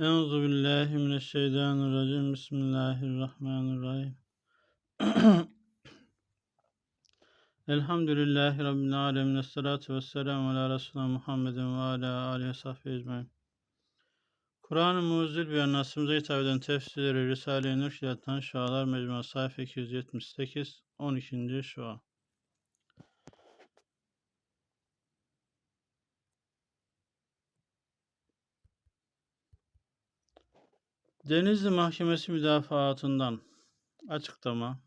Euzu billahi mineşşeytanirracim. Bismillahirrahmanirrahim. Elhamdülillahi Rabbil alemin. Esselatu vesselamu ala Resulina Muhammedin ve ala alihi ve sahbihi ecmain. Kur'an-ı Mucizül bir anlasımıza hitap eden tefsirleri Risale-i Nur Şiatan Şualar Mecmuası sayfa 278 12. Şua. Denizli Mahkemesi müdafaatından açıklama.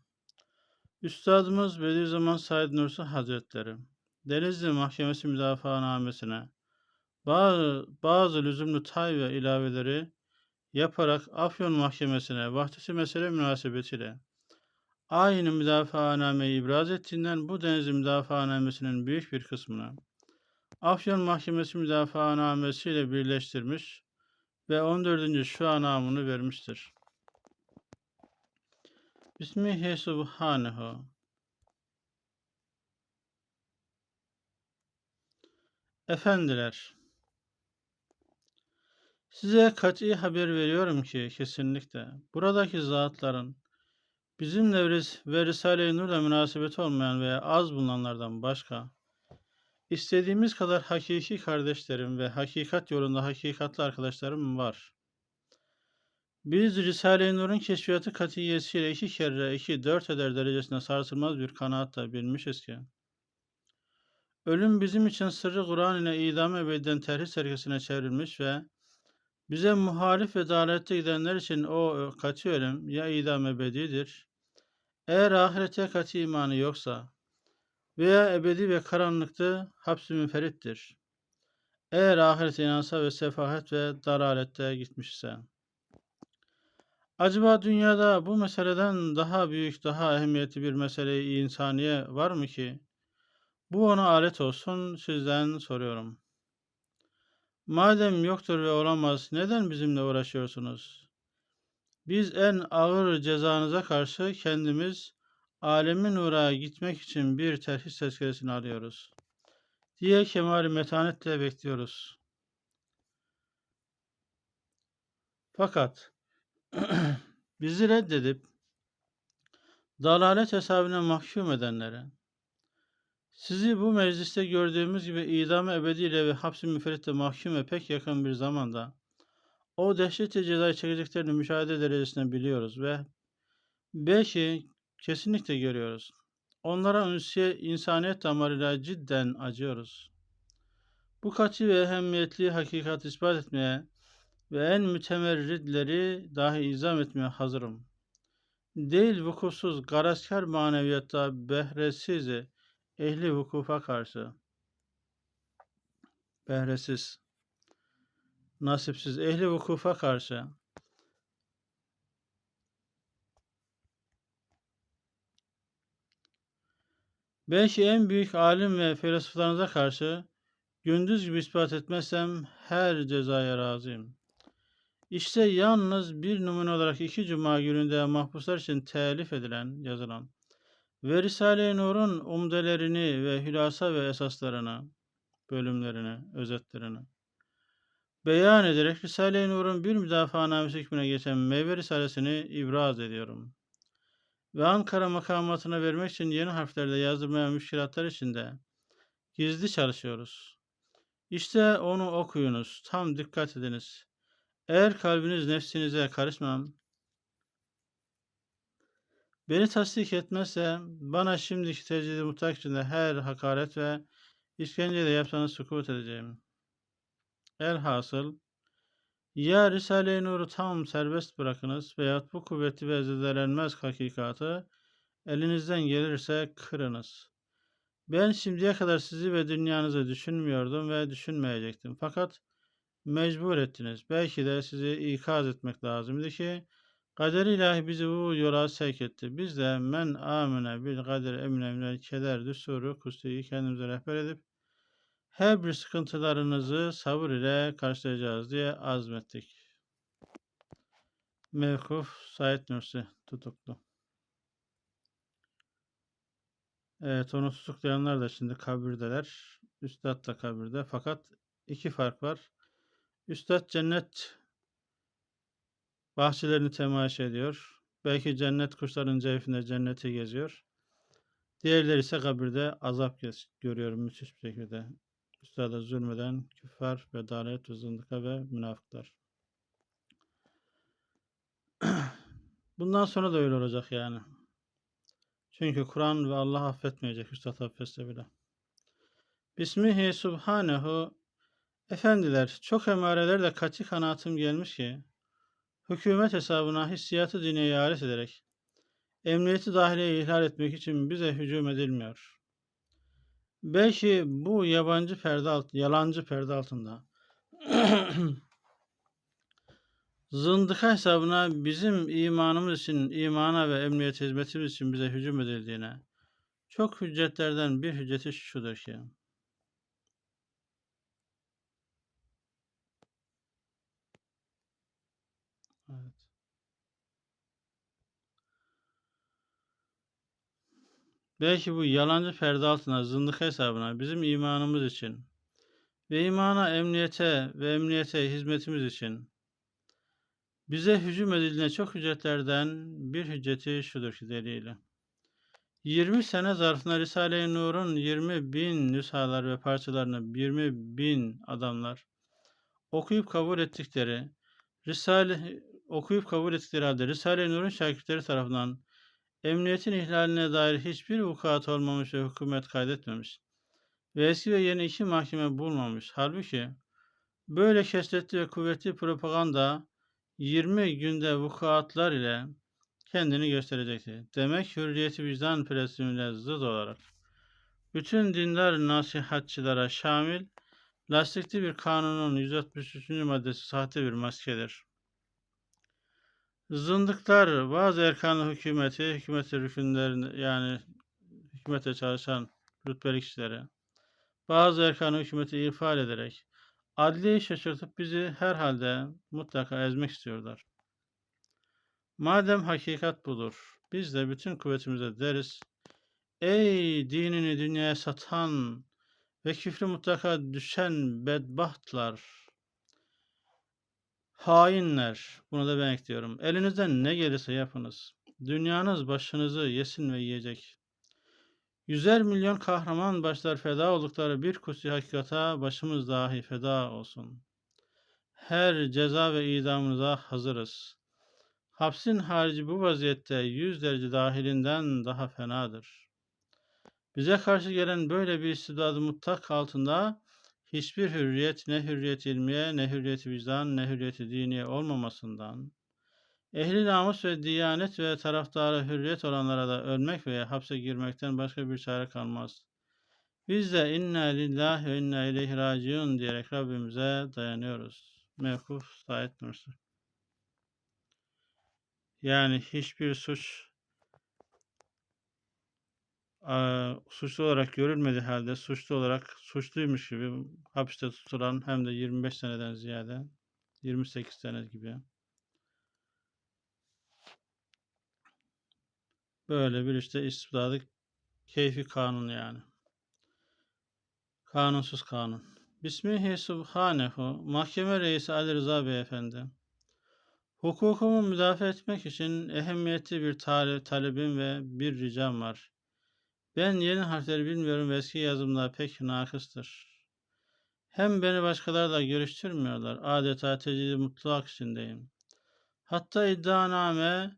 Üstadımız Bediüzzaman Said Nursi Hazretleri Denizli Mahkemesi müdafaanamesine bazı, bazı lüzumlu tay ve ilaveleri yaparak Afyon Mahkemesi'ne vahdeti mesele münasebetiyle aynı müdafaanameyi ibraz ettiğinden bu Denizli müdafaanamesinin büyük bir kısmını Afyon Mahkemesi müdafaanamesi ile birleştirmiş ve 14. şu anamını vermiştir. Bismihi Subhanehu Efendiler, size kat'i haber veriyorum ki kesinlikle buradaki zatların bizimle ve Risale-i Nur'la münasebeti olmayan veya az bulunanlardan başka İstediğimiz kadar hakiki kardeşlerim ve hakikat yolunda hakikatli arkadaşlarım var. Biz Risale-i Nur'un keşfiyatı katiyesiyle iki kere iki dört eder derecesinde sarsılmaz bir kanaatle bilmişiz ki, ölüm bizim için sırrı Kur'an ile idam ebediden terhis serkesine çevrilmiş ve bize muhalif ve dalalette gidenler için o katı ölüm ya idam ebedidir, eğer ahirete katı imanı yoksa, veya ebedi ve karanlıkta hapsi münferittir. Eğer ahirete inansa ve sefahet ve daralette gitmişse. Acaba dünyada bu meseleden daha büyük, daha ehemmiyetli bir mesele insaniye var mı ki? Bu ona alet olsun sizden soruyorum. Madem yoktur ve olamaz, neden bizimle uğraşıyorsunuz? Biz en ağır cezanıza karşı kendimiz alemin nura gitmek için bir terhis tezkeresini arıyoruz. Diye kemal metanetle bekliyoruz. Fakat bizi reddedip dalalet hesabına mahkum edenlere, sizi bu mecliste gördüğümüz gibi idam ebediyle ve hapsi müferritle mahkum ve pek yakın bir zamanda o dehşetli cezayı çekeceklerini müşahede derecesinde biliyoruz ve belki Kesinlikle görüyoruz. Onlara ünsiye, insaniyet damarıyla cidden acıyoruz. Bu katı ve ehemmiyetli hakikat ispat etmeye ve en mütemerridleri dahi izam etmeye hazırım. Değil vukufsuz, garazkar maneviyatta behresiz, ehli vukufa karşı. Behresiz, nasipsiz, ehli vukufa karşı Belki en büyük alim ve filozoflarınıza karşı gündüz gibi ispat etmezsem her cezaya razıyım. İşte yalnız bir numune olarak iki cuma gününde mahpuslar için telif edilen, yazılan ve Risale-i Nur'un umdelerini ve hülasa ve esaslarını, bölümlerini, özetlerini beyan ederek Risale-i Nur'un bir müdafaanamesi hükmüne geçen Meyve Risalesini ibraz ediyorum ve Ankara makamatına vermek için yeni harflerle yazdırmaya müşkilatlar içinde gizli çalışıyoruz. İşte onu okuyunuz, tam dikkat ediniz. Eğer kalbiniz nefsinize karışmam, beni tasdik etmezse bana şimdiki tecrüde mutlak içinde her hakaret ve işkence de yapsanız sukut edeceğim. Elhasıl ya Risale-i Nur'u tam serbest bırakınız veyahut bu kuvvetli ve zedelenmez hakikatı elinizden gelirse kırınız. Ben şimdiye kadar sizi ve dünyanızı düşünmüyordum ve düşünmeyecektim. Fakat mecbur ettiniz. Belki de sizi ikaz etmek lazımdı ki kader ilahi bizi bu yola sevk etti. Biz de men amine bil kader emine keder düsturu kustiyi kendimize rehber edip her bir sıkıntılarınızı sabır ile karşılayacağız diye azmettik. Mevkuf Said Nursi tutuklu. Evet onu tutuklayanlar da şimdi kabirdeler. Üstad da kabirde. Fakat iki fark var. Üstad cennet bahçelerini temaşa ediyor. Belki cennet kuşların cevfinde cenneti geziyor. Diğerleri ise kabirde azap gez- görüyor müthiş bir şekilde. Üstada zulmeden küffar ve dalet ve zındıka ve münafıklar. Bundan sonra da öyle olacak yani. Çünkü Kur'an ve Allah affetmeyecek Üstad affetse bile. Bismihi Subhanehu Efendiler, çok emareler de katı kanaatim gelmiş ki, hükümet hesabına hissiyatı dine alet ederek, emniyeti dahiliye ihlal etmek için bize hücum edilmiyor. Belki bu yabancı perde alt, yalancı perde altında zındıka hesabına bizim imanımız için, imana ve emniyet hizmetimiz için bize hücum edildiğine, çok hüccetlerden bir hücceti şudur ki, Belki bu yalancı perde altına, zındık hesabına, bizim imanımız için ve imana, emniyete ve emniyete hizmetimiz için bize hücum edildiğine çok hüccetlerden bir hücceti şudur ki delili. 20 sene zarfında Risale-i Nur'un 20 bin nüshalar ve parçalarını 20 bin adamlar okuyup kabul ettikleri Risale okuyup kabul ettikleri halde Risale-i Nur'un şakirtleri tarafından emniyetin ihlaline dair hiçbir vukuat olmamış ve hükümet kaydetmemiş ve eski ve yeni iki mahkeme bulmamış. Halbuki böyle kesretli ve kuvvetli propaganda 20 günde vukuatlar ile kendini gösterecekti. Demek hürriyeti vicdan prensibine zıt olarak bütün dindar nasihatçılara şamil lastikli bir kanunun 163. maddesi sahte bir maskedir. Zındıklar bazı erkan hükümeti, hükümeti rükünlerini yani hükümete çalışan rütbeli kişileri bazı erkan hükümeti irfal ederek adliyeyi şaşırtıp bizi herhalde mutlaka ezmek istiyorlar. Madem hakikat budur, biz de bütün kuvvetimize deriz. Ey dinini dünyaya satan ve küfrü mutlaka düşen bedbahtlar! Hainler, bunu da ben ekliyorum. Elinizden ne gelirse yapınız. Dünyanız başınızı yesin ve yiyecek. Yüzer milyon kahraman başlar feda oldukları bir kutsi hakikata başımız dahi feda olsun. Her ceza ve idamınıza hazırız. Hapsin harici bu vaziyette yüz derece dahilinden daha fenadır. Bize karşı gelen böyle bir istidadı mutlak altında hiçbir hürriyet ne hürriyet ilmiye ne hürriyet vicdan ne hürriyet diniye olmamasından ehli namus ve diyanet ve taraftarı hürriyet olanlara da ölmek veya hapse girmekten başka bir çare kalmaz. Biz de inna lillahi ve inna ileyhi raciun diyerek Rabbimize dayanıyoruz. Mevkuf Said Nursi. Yani hiçbir suç suçlu olarak görülmediği halde suçlu olarak suçluymuş gibi hapiste tutulan hem de 25 seneden ziyade 28 sene gibi böyle bir işte istibdadı keyfi kanun yani. Kanunsuz kanun. Bismihi Subhanehu Mahkeme Reisi Ali Rıza Beyefendi Hukukumu müdafaa etmek için ehemmiyetli bir tale- talebim ve bir ricam var. Ben yeni harfleri bilmiyorum ve eski yazımlar pek nakıstır. Hem beni başkalarıyla görüştürmüyorlar. Adeta tecidi mutlak içindeyim. Hatta iddianame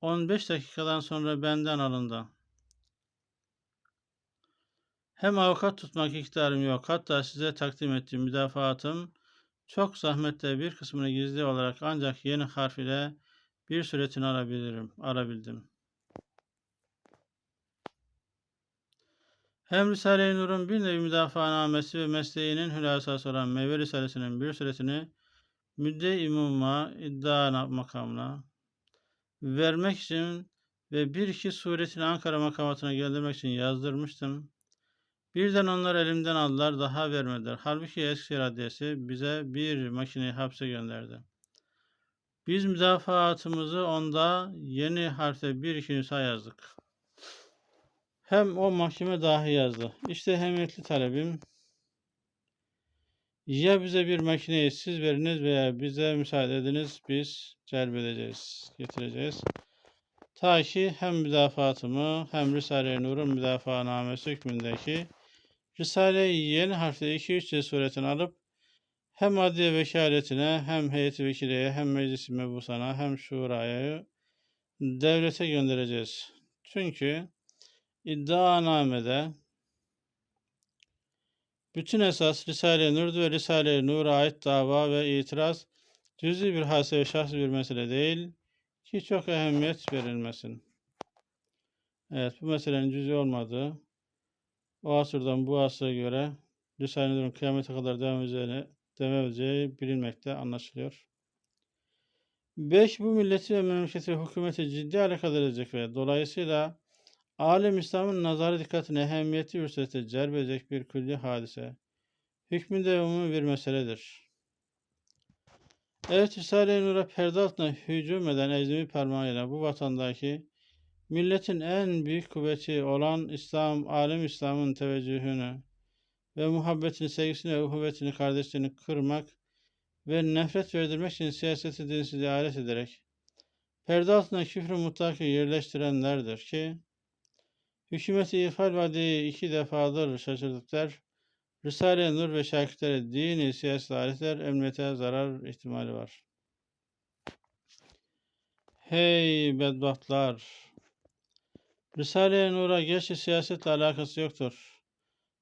15 dakikadan sonra benden alındı. Hem avukat tutmak iktidarım yok. Hatta size takdim ettiğim müdafaatım çok zahmetle bir kısmını gizli olarak ancak yeni harf ile bir suretini alabilirim, arabildim. Hem Risale-i Nur'un bir nevi müdafaanamesi ve mesleğinin hülasası olan Meyve Risalesi'nin bir suretini müdde imuma, iddia makamına vermek için ve bir iki suretini Ankara makamatına göndermek için yazdırmıştım. Birden onlar elimden aldılar, daha vermediler. Halbuki Eskişehir Adliyesi bize bir makineyi hapse gönderdi. Biz müdafaatımızı onda yeni harfte bir iki nüsa yazdık. Hem o mahkeme dahi yazdı. İşte hemiyetli talebim Ya bize bir makineyi siz veriniz veya bize müsaade ediniz biz celbedeceğiz, getireceğiz. Ta ki hem müdafaatımı hem Risale-i Nur'un müdafaanamesi hükmündeki Risale-i yeni harfle 2-3 cesuretini alıp hem adliye vekaletine hem heyeti vekileye hem meclis-i mebusana hem şuraya devlete göndereceğiz. Çünkü iddianamede bütün esas Risale-i Nur'du ve Risale-i Nur'a ait dava ve itiraz cüz'i bir hase ve şahsi bir mesele değil ki çok ehemmiyet verilmesin. Evet bu meselenin cüz'i olmadığı o asırdan bu asıra göre Risale-i Nur'un kıyamete kadar devam edeceğini, devam bilinmekte anlaşılıyor. 5. Bu milleti ve memleketi hükümeti ciddi alakadar edecek ve dolayısıyla alem İslam'ın nazarı dikkatini ehemmiyeti ürsete celbedecek bir külli hadise. Hükmünde umumi bir meseledir. Evet Risale-i Nur'a perde altına hücum eden ecnebi parmağıyla bu vatandaki milletin en büyük kuvveti olan İslam, alem İslam'ın teveccühünü ve muhabbetini, sevgisini ve uhuvvetini, kardeşliğini kırmak ve nefret verdirmek için siyaseti dinsizliğe alet ederek perde altına küfrü mutlakı yerleştirenlerdir ki hükümeti ifal vadeyi iki defadır şaşırdıklar. Risale-i Nur ve şakirtlere dini siyasi aletler emniyete zarar ihtimali var. Hey bedbahtlar! Risale-i Nur'a gerçi siyasetle alakası yoktur.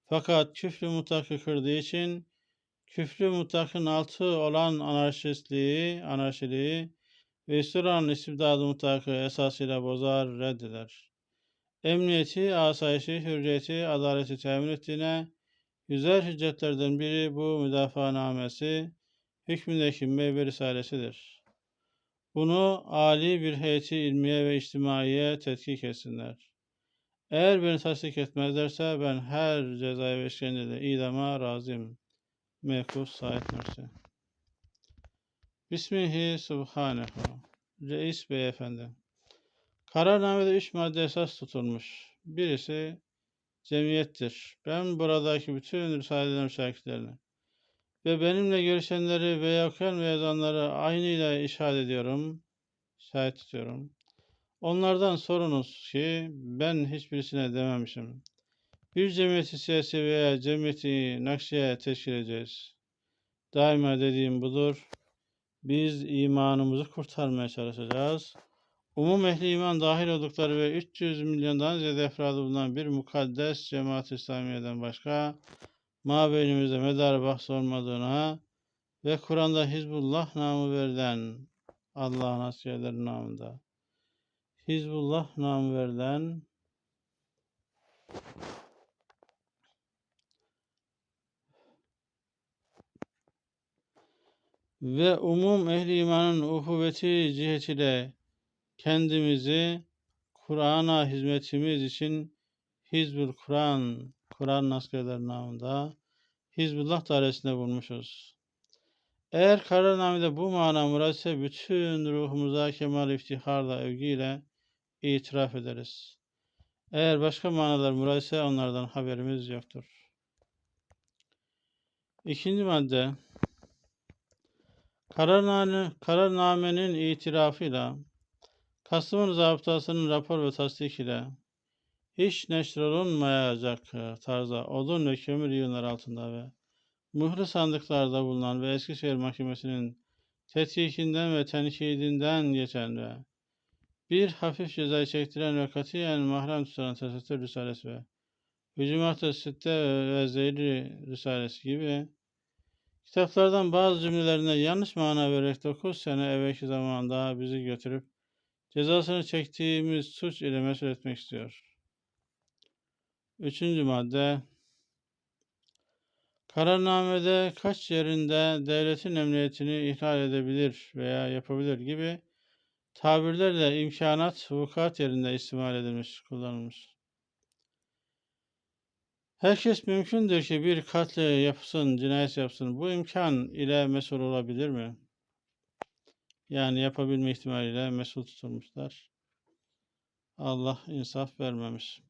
Fakat küfrü mutlakı kırdığı için küfrü mutlakın altı olan anarşistliği, anarşiliği ve İslam'ın istibdadı mutlakı esasıyla bozar, reddeder. Emniyeti, asayişi, hürriyeti, adaleti temin ettiğine güzel hüccetlerden biri bu müdafaanamesi hükmündeki meyve risalesidir. Bunu âli bir heyeti ilmiye ve içtimaiye tetkik etsinler. Eğer beni tasdik etmezlerse ben her cezaya ve işkencede idama razıyım. Mekuf Said Nursi Bismihi Subhanehu Reis Beyefendi Kararnamede üç madde esas tutulmuş. Birisi cemiyettir. Ben buradaki bütün Risale'lerin şakirtlerini ve benimle görüşenleri veya okuyan ve yazanları aynıyla işaret ediyorum, şahit tutuyorum. Onlardan sorunuz ki ben hiçbirisine dememişim. Bir cemiyeti siyasi veya cemiyeti nakşiye teşkil edeceğiz. Daima dediğim budur. Biz imanımızı kurtarmaya çalışacağız. Umum ehli iman dahil oldukları ve 300 milyondan ziyade efradı bulunan bir mukaddes cemaat İslamiye'den başka mabeynimizde medar bahs olmadığına ve Kur'an'da Hizbullah namı verilen Allah'ın askerleri namında. Hizbullah namı verilen ve umum ehli imanın uhuvveti cihetiyle kendimizi Kur'an'a hizmetimiz için Hizbul Kur'an, Kur'an askerleri namında Hizbullah dairesinde bulmuşuz. Eğer kararnamede bu mana murad ise bütün ruhumuza kemal iftiharla, övgüyle itiraf ederiz. Eğer başka manalar murad ise onlardan haberimiz yoktur. İkinci madde Kararname, kararnamenin itirafıyla Kastamonu zabıtasının rapor ve tasdik ile hiç neşrolunmayacak tarzda odun ve kömür yığınları altında ve mührü sandıklarda bulunan ve Eskişehir Mahkemesi'nin tetkikinden ve tenkidinden geçen ve bir hafif cezayı çektiren ve katiyen mahrem tutan tesettür risalesi ve Hücumat-ı Sitte ve Zeyli Risalesi gibi kitaplardan bazı cümlelerine yanlış mana vererek 9 sene evvelki zamanda bizi götürüp cezasını çektiğimiz suç ile mesul etmek istiyor. Üçüncü madde Kararnamede kaç yerinde devletin emniyetini ihlal edebilir veya yapabilir gibi tabirlerle imkanat vukuat yerinde istimal edilmiş, kullanılmış. Herkes mümkündür ki bir katle yapsın, cinayet yapsın. Bu imkan ile mesul olabilir mi? Yani yapabilme ihtimaliyle mesul tutulmuşlar. Allah insaf vermemiş.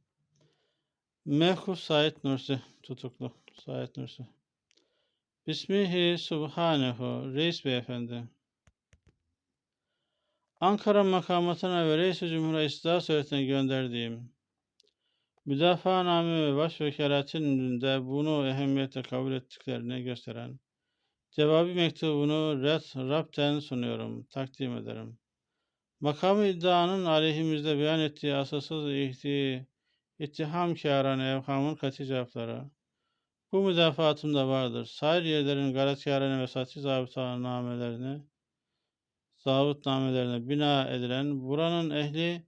Mehkuf Said Nursi tutuklu. Said Nursi. Bismihi Subhanehu Reis Beyefendi. Ankara makamatına ve Reis-i Cumhur'a istihar suretine gönderdiğim müdafaaname ve başvekaletin de bunu ehemmiyetle kabul ettiklerini gösteren cevabı mektubunu red rapten sunuyorum, takdim ederim. Makamı iddianın aleyhimizde beyan ettiği asılsız ihti, ittiham kârane evhamın katı cevapları, bu müdafaatımda vardır. Sair yerlerin gayretkârane ve satı zabıtanamelerini, zabıtnamelerine bina edilen buranın ehli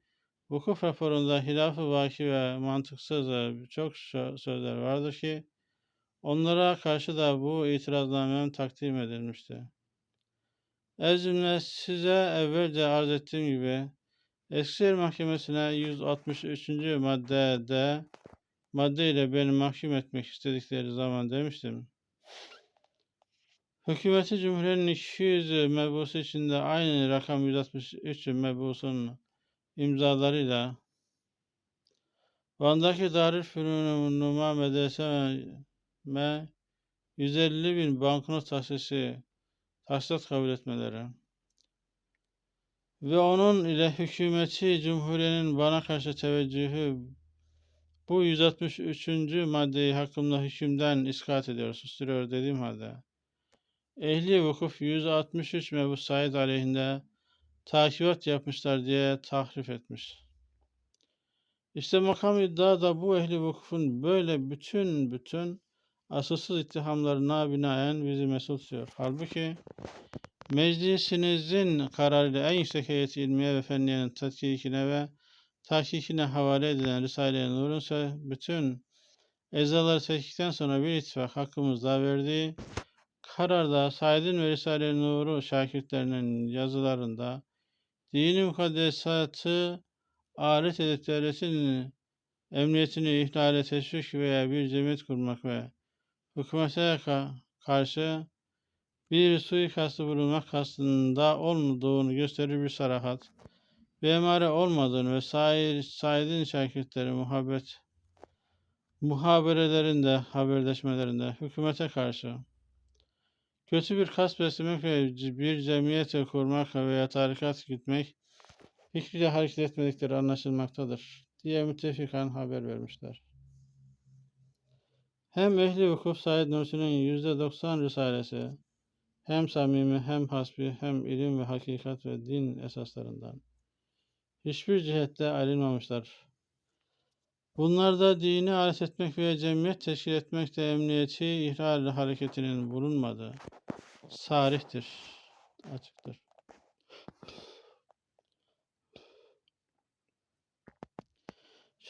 vukuf raporunda hilaf-ı vaki ve mantıksız ve çok sözler vardır ki onlara karşı da bu itiraznamem takdim edilmişti. Ez cümle size evvelce arz ettiğim gibi Eskişehir Mahkemesi'ne 163. maddede madde ile beni mahkum etmek istedikleri zaman demiştim. Hükümeti Cumhuriyet'in 200 mebusu içinde aynı rakam 163 mebusun imzalarıyla Van'daki Darülfünun Numa Medreseme 150 bin banknot tahsisi tahsilat kabul etmeleri ve onun ile hükümeti Cumhuriye'nin bana karşı teveccühü bu 163. maddeyi hakkımda hükümden iskat ediyor, susturuyor dediğim halde ehli vukuf 163 Mebu Said aleyhinde takibat yapmışlar diye tahrif etmiş. İşte makam iddia da bu ehli vukufun böyle bütün bütün asılsız ittihamlarına binaen bizi mesul tutuyor. Halbuki meclisinizin kararıyla en yüksek heyeti ilmiye ve fenniyenin tetkikine ve tahkikine havale edilen Risale-i Nur'un bütün ezaları tetkikten sonra bir ittifak hakkımızda verdiği kararda Said'in ve Risale-i Nur'u şakirtlerinin yazılarında dini mukaddesatı alet edip devletin emniyetini ihlale teşvik veya bir cemiyet kurmak ve hükümete karşı bir suikastı bulunmak kastında olmadığını gösterir bir sarahat ve emare olmadığını ve Said, Said'in şakirtleri muhabbet muhaberelerinde, haberleşmelerinde hükümete karşı kötü bir kas beslemek ve bir cemiyet kurmak veya tarikat gitmek fikriyle hareket etmedikleri anlaşılmaktadır diye müttefikan haber vermişler. Hem ehli vukuf Said Nursi'nin yüzde doksan risalesi hem samimi hem hasbi hem ilim ve hakikat ve din esaslarından hiçbir cihette ayrılmamışlar. Bunlarda dini alet etmek veya cemiyet teşkil etmekte emniyeti ihlal hareketinin bulunmadığı sarihtir, açıktır.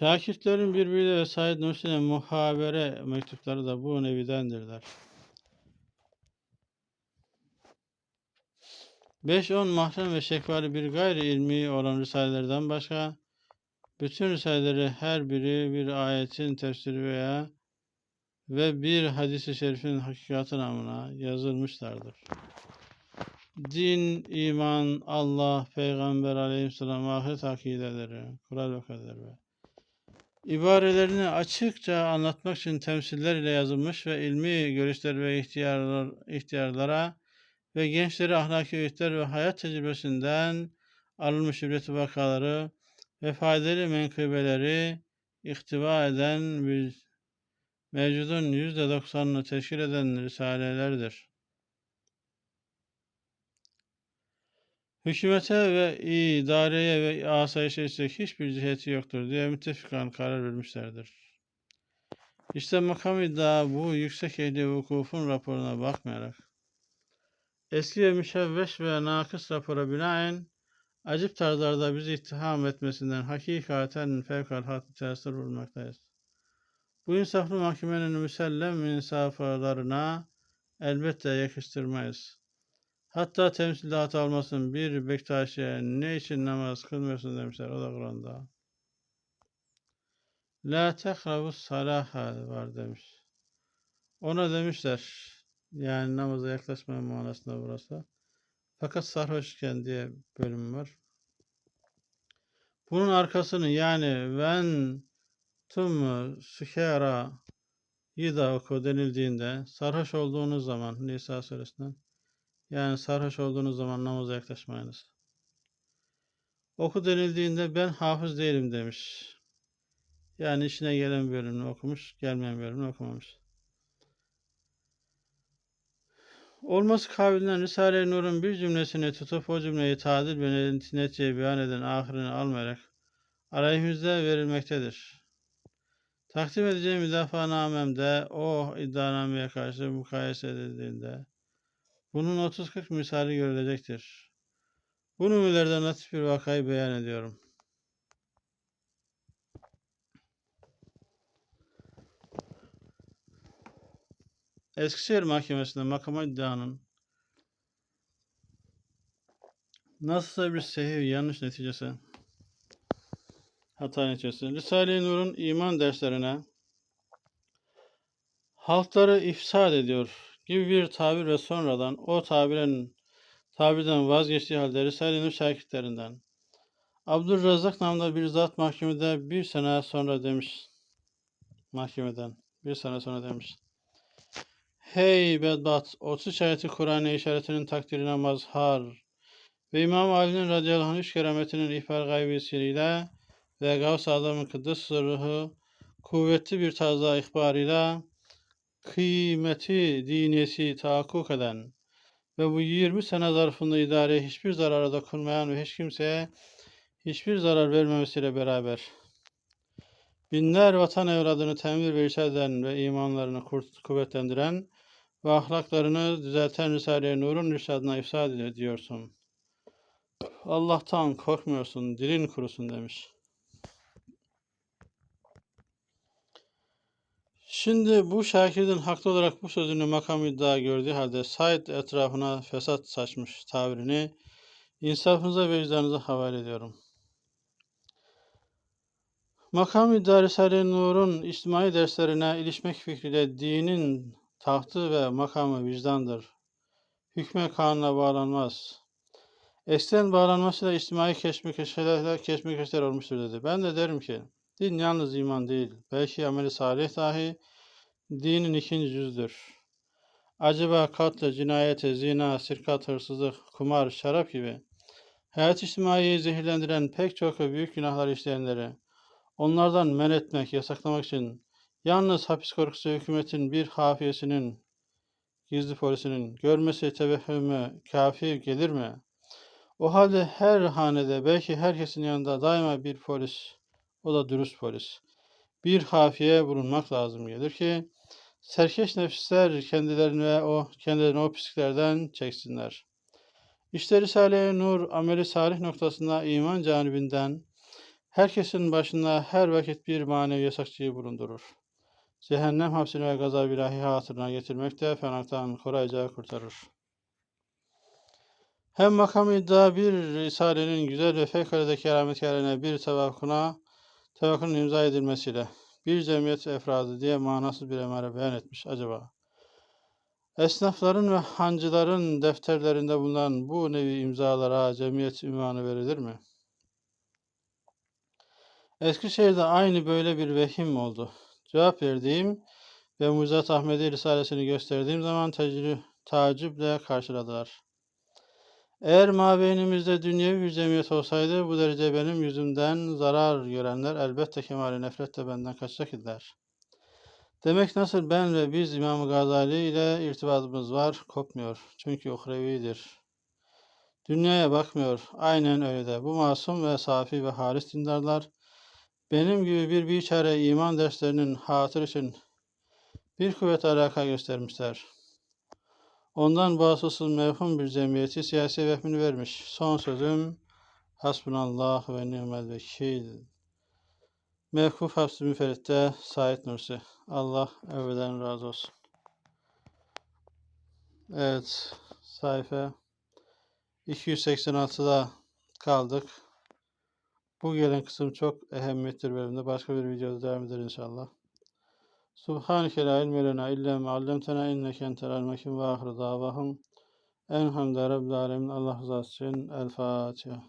Şakirtlerin birbiriyle ve Said Nursi'ne muhabere mektupları da bu nevidendirler. 5-10 mahrem ve şekvari bir gayri ilmi olan risalelerden başka bütün risaleleri her biri bir ayetin tefsiri veya ve bir hadisi şerifin hakikati namına yazılmışlardır. Din, iman, Allah, Peygamber aleyhisselam, ahiret akideleri, kural ve kader ve ibarelerini açıkça anlatmak için temsiller ile yazılmış ve ilmi görüşler ve ihtiyarlar, ihtiyarlara ve gençleri ahlaki öğütler ve hayat tecrübesinden alınmış ibret vakaları ve faydalı menkıbeleri ihtiva eden mevcudun yüzde doksanını teşkil eden risalelerdir. Hükümete ve idareye ve asayişe ise hiçbir ciheti yoktur diye müttefikan karar vermişlerdir. İşte makam iddia bu yüksek ehli vukufun raporuna bakmayarak eski ve müşevveş ve nakıs rapora binaen acip tarzlarda bizi ittiham etmesinden hakikaten fevkalade tesir bulmaktayız. Bu insaflı mahkemenin müsellem insaflarına elbette yakıştırmayız. Hatta temsilde hata olmasın bir Bektaşi'ye ne için namaz kılmıyorsun demişler o da Kur'an'da. La tekravu salaha var demiş. Ona demişler yani namaza yaklaşmaya manasında burası. Fakat sarhoşken diye bölüm var. Bunun arkasını yani ben tüm sükera İda oku denildiğinde sarhoş olduğunuz zaman Nisa suresinden yani sarhoş olduğunuz zaman namaza yaklaşmayınız. Oku denildiğinde ben hafız değilim demiş. Yani işine gelen bölümünü okumuş, gelmeyen bölümünü okumamış. Olması kabilinden Risale-i Nur'un bir cümlesini tutup o cümleyi tadil ve netçeyi beyan eden ahirini almayarak aleyhimizde verilmektedir. Takdim edeceğim müdafaanamemde o iddianameye karşı mukayese edildiğinde bunun 30-40 misali görülecektir. Bu numunelerden latif bir vakayı beyan ediyorum. Eskişehir Mahkemesi'nde makama iddianın nasılsa bir sehih yanlış neticesi hata neticesi. Risale-i Nur'un iman derslerine halkları ifsad ediyor gibi bir tabir ve sonradan o tabiren tabirden vazgeçtiği halde Risale-i Nur şakitlerinden Abdülrezzak namında bir zat mahkemede bir sene sonra demiş mahkemeden bir sene sonra demiş. Hey bedbat! 30 ayeti Kur'an-ı işaretinin takdirine mazhar ve İmam Ali'nin radıyallahu anh üç kerametinin ihbar gaybisiyle ve Gavs-ı Azam'ın kıddız sırrı kuvvetli bir tarzda ihbarıyla kıymeti diniyesi tahakkuk eden ve bu 20 sene zarfında idareye hiçbir zarara dokunmayan ve hiç kimseye hiçbir zarar vermemesiyle beraber binler vatan evladını temir ve eden ve imanlarını kuvvetlendiren ve ahlaklarını düzelten Risale-i Nur'un irşadına ifsad ediyorsun. Allah'tan korkmuyorsun, dilin kurusun demiş. Şimdi bu Şakir'in haklı olarak bu sözünü makam iddia gördüğü halde Said etrafına fesat saçmış tabirini insafınıza ve vicdanınıza havale ediyorum. Makam iddia Risale-i Nur'un içtimai derslerine ilişmek fikriyle dinin tahtı ve makamı vicdandır. Hükme kanuna bağlanmaz. Eksen bağlanmasıyla içtimai keşmekeşler, keşmekeşler olmuştur dedi. Ben de derim ki din yalnız iman değil. Belki ameli salih dahi dinin ikinci yüzdür. Acaba katlı, cinayete, zina, sirkat, hırsızlık, kumar, şarap gibi hayat içtimaiyi zehirlendiren pek çok büyük günahlar işleyenleri onlardan men etmek, yasaklamak için yalnız hapis korkusu hükümetin bir hafiyesinin, gizli polisinin görmesi tevehhümü kafi gelir mi? O halde her hanede belki herkesin yanında daima bir polis, o da dürüst polis, bir hafiye bulunmak lazım gelir ki serkeş nefisler kendilerini ve o kendilerini o pisliklerden çeksinler. İşte Risale-i Nur ameli salih noktasında iman canibinden herkesin başında her vakit bir manevi yasakçıyı bulundurur. Cehennem hapsini ve gazab ilahi hatırına getirmek de fenaktan kolayca kurtarır. Hem makam iddia bir Risale'nin güzel ve fevkalade kerametkarine bir tevakkuna, tevakkunun imza edilmesiyle bir cemiyet efradı diye manasız bir emare beyan etmiş acaba. Esnafların ve hancıların defterlerinde bulunan bu nevi imzalara cemiyet ünvanı verilir mi? Eskişehir'de aynı böyle bir vehim oldu. Cevap verdiğim ve Muzat Ahmedi Risalesini gösterdiğim zaman tecrü, tacüple karşıladılar. Eğer mabeynimizde dünyevi bir cemiyet olsaydı bu derece benim yüzümden zarar görenler elbette kemali nefretle benden kaçacak idiler. Demek nasıl ben ve biz İmam Gazali ile irtibatımız var, kopmuyor. Çünkü uhrevidir. Dünyaya bakmıyor. Aynen öyle de. Bu masum ve safi ve halis dindarlar benim gibi bir biçare iman derslerinin hatır için bir kuvvet alaka göstermişler. Ondan bağımsız mevhum bir cemiyeti siyasi vehmini vermiş. Son sözüm Hasbunallah ve ni'mel vekil. Mevkuf Hafs-ı Müferit'te Said Nursi. Allah evveden razı olsun. Evet, sayfa 286'da kaldık. Bu gelen kısım çok ehemmiyettir bölümde. Başka bir videoda devam eder inşallah. Subhaneke la ilme lena illa ma allamtena inneke entel alim ve ahir davahum. Enhamdülillahi rabbil alemin. Allah rızası için El Fatiha.